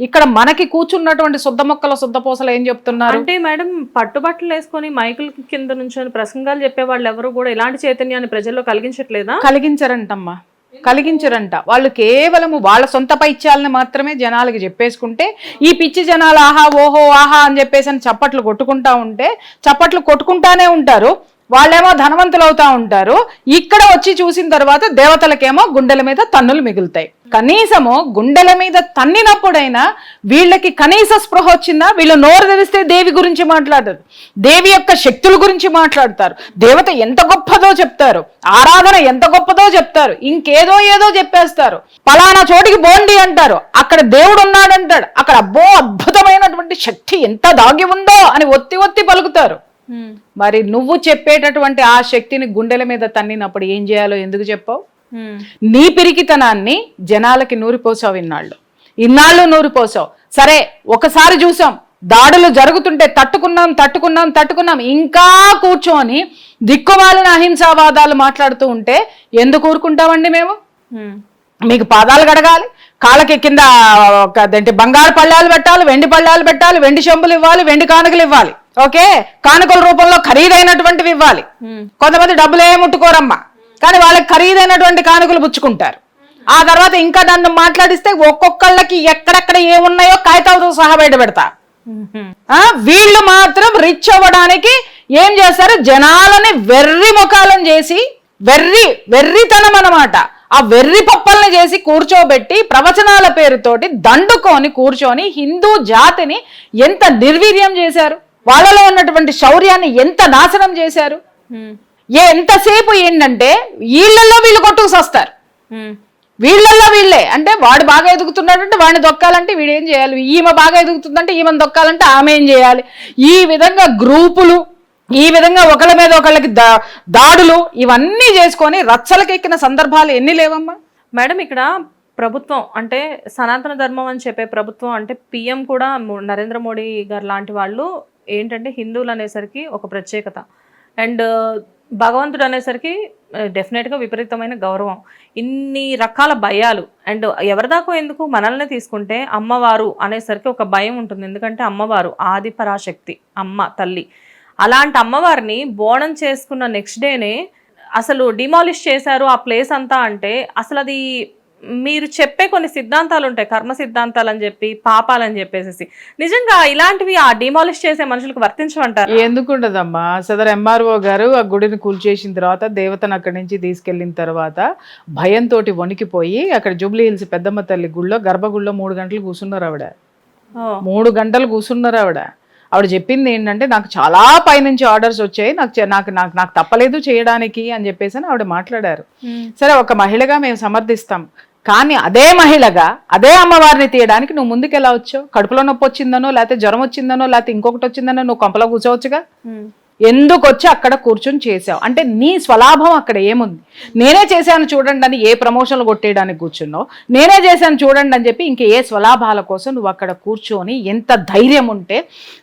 ఇక్కడ మనకి కూర్చున్నటువంటి శుద్ధ మొక్కల శుద్ధ పూసలు ఏం చెప్తున్నారు? అంటే మేడం పట్టుబట్టలు వేసుకొని మైకుల కింద నుంచొని ప్రసంగాలు చెప్పే వాళ్ళు ఎవరు కూడా ఇలాంటి చైతన్యాన్ని ప్రజల్లో కలిగించట్లేదా? కలిగించరంటమ్మా. కలిగించరంట. వాళ్ళు కేవలము వాళ్ళ సొంత పైత్యాలను మాత్రమే జనాలకి చెప్పేసుకుంటే ఈ పిచ్చి జనాలు ఆహా ఓహో ఆహా అని చెప్పేసి అని చప్పట్లు కొట్టుకుంటా ఉంటే చప్పట్లు కొట్టుకుంటానే ఉంటారు. వాళ్ళేమో ధనవంతులు అవుతా ఉంటారు. ఇక్కడ వచ్చి చూసిన తర్వాత దేవతలకేమో గుండెల మీద తన్నులు మిగులుతాయి. కనీసము గుండెల మీద తన్నినప్పుడైనా వీళ్ళకి కనీస స్పృహ వచ్చిందా? వీళ్ళు నోరు తెరిస్తే దేవి గురించి మాట్లాడరు. దేవి యొక్క శక్తుల గురించి మాట్లాడతారు. దేవత ఎంత గొప్పదో చెప్తారు. ఆరాధన ఎంత గొప్పదో చెప్తారు. ఇంకేదో ఏదో చెప్పేస్తారు. పలానా చోటికి బోండి అంటారు. అక్కడ దేవుడు ఉన్నాడంటాడు. అక్కడ అబ్బో అద్భుతమైనటువంటి శక్తి ఎంత దాగి ఉందో అని ఒత్తి ఒత్తి పలుకుతారు. మరి నువ్వు చెప్పేటటువంటి ఆ శక్తిని గుండెల మీద తన్నినప్పుడు ఏం చేయాలో ఎందుకు చెప్పావు. నీ పిరికితనాన్ని జనాలకి నూరిపోసావు ఇన్నాళ్ళు. ఇన్నాళ్ళు నూరిపోసావు సరే ఒకసారి చూసాం. దాడులు జరుగుతుంటే తట్టుకున్నాం తట్టుకున్నాం తట్టుకున్నాం. ఇంకా కూర్చొని దిక్కుమాలిన అహింసావాదాలు మాట్లాడుతూ ఉంటే ఎందుకు ఊరుకుంటామండి మేము. మీకు పాదాలు కడగాలి కాళ్ళకి కింద అదేంటి బంగారు పళ్ళాలు పెట్టాలి వెండి పళ్ళాలు పెట్టాలి వెండి చెంబులు ఇవ్వాలి వెండి కానుకలు ఇవ్వాలి. ఓకే? కానుకల రూపంలో ఖరీదైనటువంటివి ఇవ్వాలి. కొంతమంది డబ్బులే ముట్టుకోరమ్మా. కానీ వాళ్ళకి ఖరీదైనటువంటి కానుకలు పుచ్చుకుంటారు. ఆ తర్వాత ఇంకా నన్ను మాట్లాడిస్తే ఒక్కొక్కళ్ళకి ఎక్కడెక్కడ ఏమున్నాయో కాగితాలతో సహా బయట పెడతా. వీళ్ళు మాత్రం రిచ్ అవ్వడానికి ఏం చేస్తారు జనాలని వెర్రి ముఖాలను చేసి వెర్రి వెర్రితనం అన్నమాట. ఆ వెర్రి పప్పల్ని చేసి కూర్చోబెట్టి ప్రవచనాల పేరుతోటి దండుకొని కూర్చొని హిందూ జాతిని ఎంత నిర్వీర్యం చేశారు? వాళ్ళలో ఉన్నటువంటి శౌర్యాన్ని ఎంత నాశనం చేశారు? ఎంతసేపు ఏంటంటే వీళ్ళల్లో వీళ్ళు కొట్టుకు సస్తారు. హ్మ్. వీళ్ళల్లో వీళ్ళే. అంటే వాడు బాగా ఎదుగుతున్నాడంటే వాడిని దొక్కాలంటే వీడు ఏం చేయాలి? ఈమె బాగా ఎదుగుతుందంటే ఈమెను దొక్కాలంటే ఆమె ఏం చేయాలి? ఈ విధంగా గ్రూపులు ఈ విధంగా ఒకళ్ళ మీద ఒకళ్ళకి దా దాడులు ఇవన్నీ చేసుకొని రచ్చలకెక్కిన సందర్భాలు ఎన్ని లేవమ్మా? మేడం ఇక్కడ ప్రభుత్వం అంటే సనాతన ధర్మం అని చెప్పే ప్రభుత్వం అంటే పిఎం కూడా నరేంద్ర మోడీ గారు లాంటి వాళ్ళు ఏంటంటే హిందువులు అనేసరికి ఒక ప్రత్యేకత. అండ్ భగవంతుడు అనేసరికి డెఫినెట్గా విపరీతమైన గౌరవం. ఇన్ని రకాల భయాలు. అండ్ ఎవరిదాకో ఎందుకు మనల్ని తీసుకుంటే అమ్మవారు అనేసరికి ఒక భయం ఉంటుంది. ఎందుకంటే అమ్మవారు ఆది పరాశక్తి అమ్మ తల్లి. అలాంటి అమ్మవారిని బోనం చేసుకున్న నెక్స్ట్ డేనే అసలు డిమాలిష్ చేశారు ఆ ప్లేస్ అంతా అంటే అసలు అది మీరు చెప్పే కొన్ని సిద్ధాంతాలు ఉంటాయి కర్మ సిద్ధాంతాలు అని చెప్పి పాపాలని చెప్పేసి నిజంగా ఇలాంటివి ఆ డిమాలిష్ చేసే మనుషులకు వర్తించమంటారు? ఎందుకు ఉండదమ్మా సదరు ఎంఆర్ఓ గారు ఆ గుడిని కూల్చేసిన తర్వాత దేవతను అక్కడి నుంచి తీసుకెళ్ళిన తర్వాత భయంతో వణికిపోయి అక్కడ జూబ్లీ హిల్స్ పెద్దమ్మ తల్లి గుళ్ళో గర్భగుడిలో మూడు గంటలు కూర్చున్నారు ఆవిడ. మూడు గంటలు కూర్చున్నారు ఆవిడ. ఆవిడ చెప్పింది ఏంటంటే నాకు చాలా పైనుంచి ఆర్డర్స్ వచ్చాయి నాకు నాకు నాకు నాకు తప్పలేదు చేయడానికి అని చెప్పేసి అని ఆవిడ మాట్లాడారు. సరే ఒక మహిళగా మేము సమర్థిస్తాం. కానీ అదే మహిళగా అదే అమ్మవారిని తీయడానికి నువ్వు ముందుకు ఎలా వచ్చావు? కడుపులో నొప్పి వచ్చిందనో లేకపోతే జ్వరం వచ్చిందనో లేకపోతే ఇంకొకటి వచ్చిందనో నువ్వు కొంపలో కూర్చోవచ్చుగా? ఎందుకు వచ్చి అక్కడ కూర్చొని చేసావు? అంటే నీ స్వలాభం అక్కడ ఏముంది? నేనే చేశాను చూడండి అని ఏ ప్రమోషన్లు కొట్టేయడానికి కూర్చున్నావు? నేనే చేశాను చూడండి అని చెప్పి ఇంక ఏ స్వలాభాల కోసం నువ్వు అక్కడ కూర్చొని ఎంత ధైర్యం ఉంటే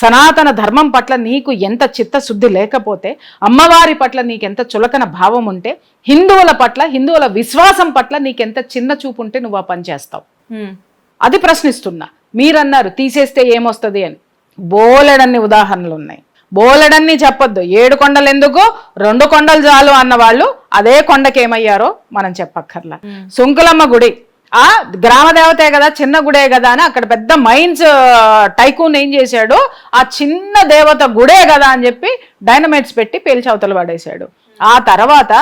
సనాతన ధర్మం పట్ల నీకు ఎంత చిత్తశుద్ధి లేకపోతే అమ్మవారి పట్ల నీకు ఎంత చులకన భావం ఉంటే హిందువుల పట్ల హిందువుల విశ్వాసం పట్ల నీకెంత చిన్న చూపు ఉంటే నువ్వు ఆ పని చేస్తావు? అది ప్రశ్నిస్తున్నా. మీరన్నారు తీసేస్తే ఏమొస్తుంది? అని. బోలెడన్ని ఉదాహరణలు ఉన్నాయి బోలెడన్ని చెప్పొద్దు. ఏడు కొండలు ఎందుకు? రెండు కొండలు చాలు అన్న వాళ్ళు అదే కొండకి ఏమయ్యారో మనం చెప్పక్కర్లా. సుంకులమ్మ గుడి. ఆ గ్రామ దేవతే కదా చిన్న గుడే కదా అని అక్కడ పెద్ద మైన్స్ టైకూన్ ఏం చేశాడు? ఆ చిన్న దేవత గుడే కదా అని చెప్పి డైనమైట్స్ పెట్టి పేల్చి అవతల పడేశాడు. ఆ తర్వాత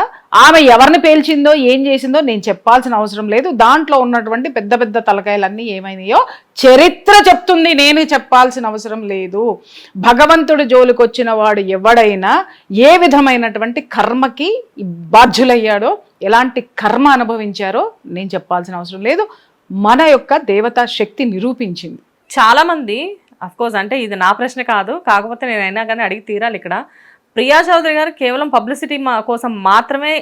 ఆమె ఎవరిని పేల్చిందో ఏం చేసిందో నేను చెప్పాల్సిన అవసరం లేదు. దాంట్లో ఉన్నటువంటి పెద్ద పెద్ద తలకాయలన్నీ ఏమైనాయో చరిత్ర చెప్తుంది నేను చెప్పాల్సిన అవసరం లేదు. భగవంతుడి జోలికొచ్చిన వాడు ఎవడైనా ఏ విధమైనటువంటి కర్మకి బాధ్యులయ్యాడో ఎలాంటి కర్మ అనుభవించారో నేను చెప్పాల్సిన అవసరం లేదు. మన యొక్క దేవతా శక్తి నిరూపించింది. చాలామంది అఫ్కోర్స్ అంటే ఇది నా ప్రశ్న కాదు కాకపోతే నేనైనా కానీ అడిగి తీరాలి ఇక్కడ. ప్రియా చౌదరి గారు కేవలం పబ్లిసిటీ కోసం మాత్రమే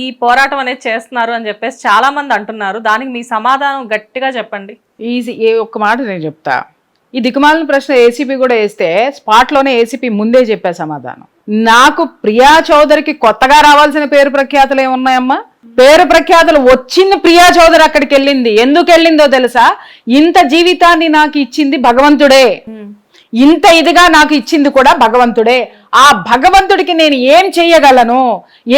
ఈ పోరాటం అనేది చేస్తున్నారు అని చెప్పేసి చాలా మంది అంటున్నారు. దానికి మీ సమాధానం గట్టిగా చెప్పండి. ఈజీ ఏ ఒక్క మాట నేను చెప్తా. ఈ దిక్కుమాలిన ప్రశ్న ఏసీపీ కూడా వేస్తే స్పాట్లోనే ఏసీపీ ముందే చెప్పే సమాధానం. నాకు ప్రియా చౌదరికి కొత్తగా రావాల్సిన పేరు ప్రఖ్యాతులు ఏమున్నాయమ్మా? పేరు ప్రఖ్యాతులు వచ్చింది ప్రియా చౌదరి అక్కడికి వెళ్ళింది. ఎందుకు వెళ్ళిందో తెలుసా? ఇంత జీవితాన్ని నాకు ఇచ్చింది భగవంతుడే. ఇంత ఇదిగా నాకు ఇచ్చింది కూడా భగవంతుడే. ఆ భగవంతుడికి నేను ఏం చెయ్యగలను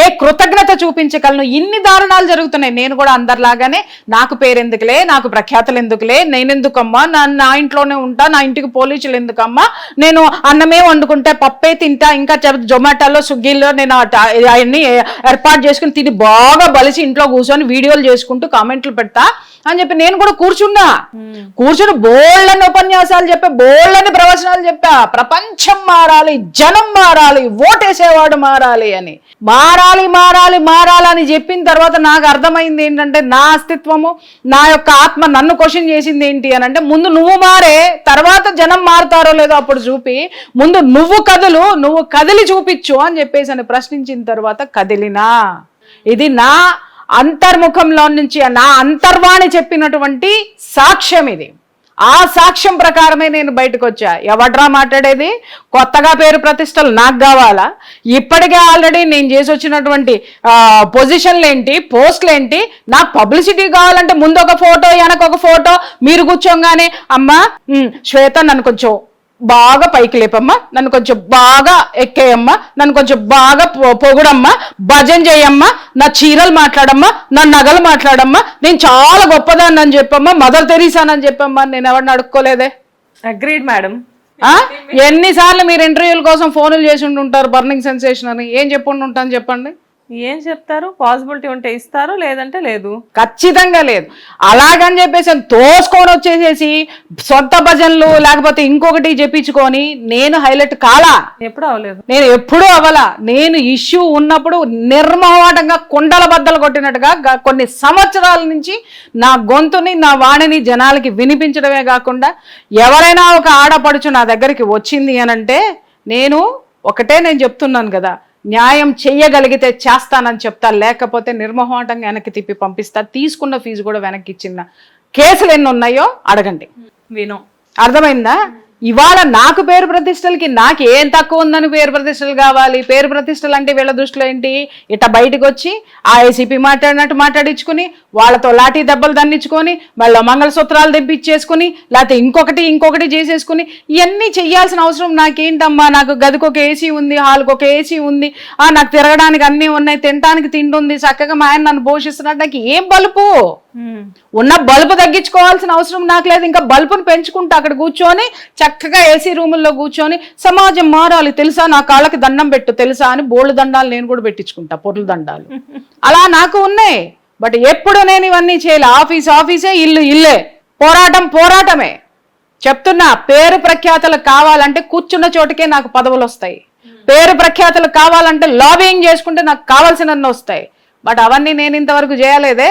ఏ కృతజ్ఞత చూపించగలను? ఇన్ని దారుణాలు జరుగుతున్నాయి. నేను కూడా అందరిలాగానే నాకు పేరెందుకులే నాకు ప్రఖ్యాతలు ఎందుకులే నేనెందుకమ్మా? నా నా ఇంట్లోనే ఉంటా నా ఇంటికి పోలీసులు ఎందుకమ్మా? నేను అన్నమే వండుకుంటే పప్పే తింటా ఇంకా జొమాటోలో స్విగ్గీలో నేను అవన్నీ ఏర్పాటు చేసుకుని తిని బాగా బలిసి ఇంట్లో కూర్చొని వీడియోలు చేసుకుంటూ కామెంట్లు పెడతా అని చెప్పి నేను కూడా కూర్చున్నా. కూర్చుని బోళ్ళని ఉపన్యాసాలు చెప్పా బోళ్ళని ప్రవచనాలు చెప్పా. ప్రపంచం మారాలి జనం మారాలి. ఓటేసేవాడు మారాలి అని. మారాలి మారాలి మారాలి అని చెప్పిన తర్వాత నాకు అర్థమైంది ఏంటంటే నా అస్తిత్వము నా యొక్క ఆత్మ నన్ను క్వశ్చన్ చేసింది ఏంటి అని అంటే ముందు నువ్వు మారే తర్వాత జనం మారుతారో లేదో అప్పుడు చూపి ముందు నువ్వు కదులు నువ్వు కదిలి చూపించు అని చెప్పేసి అని ప్రశ్నించిన తర్వాత కదిలినా. ఇది నా అంతర్ముఖంలో నుంచి నా అంతర్వాణి చెప్పినటువంటి సాక్ష్యం ఇది. ఆ సాక్ష్యం ప్రకారమే నేను బయటకు వచ్చా ఎవడ్రా మాట్లాడేది? కొత్తగా పేరు ప్రతిష్టలు నాకు కావాలా? ఇప్పటికే ఆల్రెడీ నేను చేసి వచ్చినటువంటి పొజిషన్లు ఏంటి పోస్టులు ఏంటి నాకు పబ్లిసిటీ కావాలంటే ముందు ఒక ఫోటో వెనక ఒక ఫోటో మీరు కూర్చోగానే అమ్మ శ్వేత నన్ను కొంచెం బాగా పైకి లేపమ్మా. నన్ను కొంచెం బాగా ఎక్కేయమ్మా. నన్ను కొంచెం బాగా పొగుడమ్మా. భజన చేయమ్మా. నా చీరలు మాట్లాడమ్మా. నా నగలు మాట్లాడమ్మా. నేను చాలా గొప్పదాన్ని అని చెప్పమ్మా. మదర్ తెరీసానని చెప్పమ్మా. నేను ఎవరిని అడుక్కోలేదే. Agreed madam? ఎన్నిసార్లు మీరు ఇంటర్వ్యూల కోసం ఫోన్లు చేసి ఉంటుంటారు బర్నింగ్ సెన్సేషన్ అని. ఏం చెప్పుండి ఉంటాను చెప్పండి. ఏం చెప్తారు? పాసిబిలిటీ ఉంటే ఇస్తారు లేదంటే లేదు? ఖచ్చితంగా లేదు. అలాగని చెప్పేసి తోసుకొని వచ్చేసేసి సొంత భజనలు లేకపోతే ఇంకొకటి చెప్పించుకొని నేను హైలైట్ కాలా? ఎప్పుడు అవలేదు నేను ఎప్పుడూ అవలా నేను ఇష్యూ ఉన్నప్పుడు నిర్మోహమాటంగా కుండల బద్దలు కొట్టినట్టుగా కొన్ని సంవత్సరాల నుంచి నా గొంతుని నా వాణిని జనాలకి వినిపించడమే కాకుండా ఎవరైనా ఒక ఆడపడుచు నా దగ్గరికి వచ్చింది అనంటే నేను ఒకటే నేను చెప్తున్నాను కదా. న్యాయం చెయ్యగలిగితే చేస్తానని చెప్తా లేకపోతే నిర్మోహమాటంగా వెనక్కి తిప్పి పంపిస్తా తీసుకున్న ఫీజు కూడా వెనక్కి ఇచ్చిన కేసులు ఎన్ని ఉన్నాయో అడగండి. వినో. అర్థమైందా? ఇవాళ నాకు పేరు ప్రతిష్టలకి నాకు ఏం తక్కువ ఉందని పేరు ప్రతిష్టలు కావాలి? పేరు ప్రతిష్టలు అంటే వీళ్ళ దృష్టిలో ఏంటి? ఇట బయటకు వచ్చి ఆ ఏసీపీ మాట్లాడినట్టు మాట్లాడించుకుని వాళ్ళతో లాఠీ దెబ్బలు దండించుకొని మళ్ళీ మంగళసూత్రాలు తెప్పించేసుకుని లేకపోతే ఇంకొకటి ఇంకొకటి చేసేసుకుని ఇవన్నీ చెయ్యాల్సిన అవసరం నాకేంటమ్మా? నాకు గదికి ఒక ఏసీ ఉంది హాల్కి ఒక ఏసీ ఉంది. నాకు తిరగడానికి అన్నీ ఉన్నాయి తినడానికి తిండి ఉంది. చక్కగా మా ఆయన నన్ను పోషిస్తున్నాడు. నాకు ఏం బలుపు? ఉన్న బల్బు తగ్గించుకోవాల్సిన అవసరం నాకు లేదు. ఇంకా బల్బును పెంచుకుంటూ అక్కడ కూర్చొని చక్కగా ఏసీ రూముల్లో కూర్చొని సమాజం మారాలి తెలుసా? నా కాళ్ళకి దండం పెట్టు తెలుసా అని బోళ్ళు దండాలు నేను కూడా పెట్టించుకుంటా పొర్లు దండాలు. అలా నాకు ఉన్నాయి. బట్ ఎప్పుడు నేను ఇవన్నీ చేయలే. ఆఫీస్ ఆఫీసే ఇల్లు ఇల్లే. పోరాటం పోరాటమే. చెప్తున్నా పేరు ప్రఖ్యాతలు కావాలంటే కూర్చున్న చోటుకే నాకు పదవులు వస్తాయి. పేరు ప్రఖ్యాతలు కావాలంటే లాబింగ్ చేసుకుంటే నాకు కావాల్సినన్నీ వస్తాయి. బట్ అవన్నీ నేను ఇంతవరకు చేయలేదే.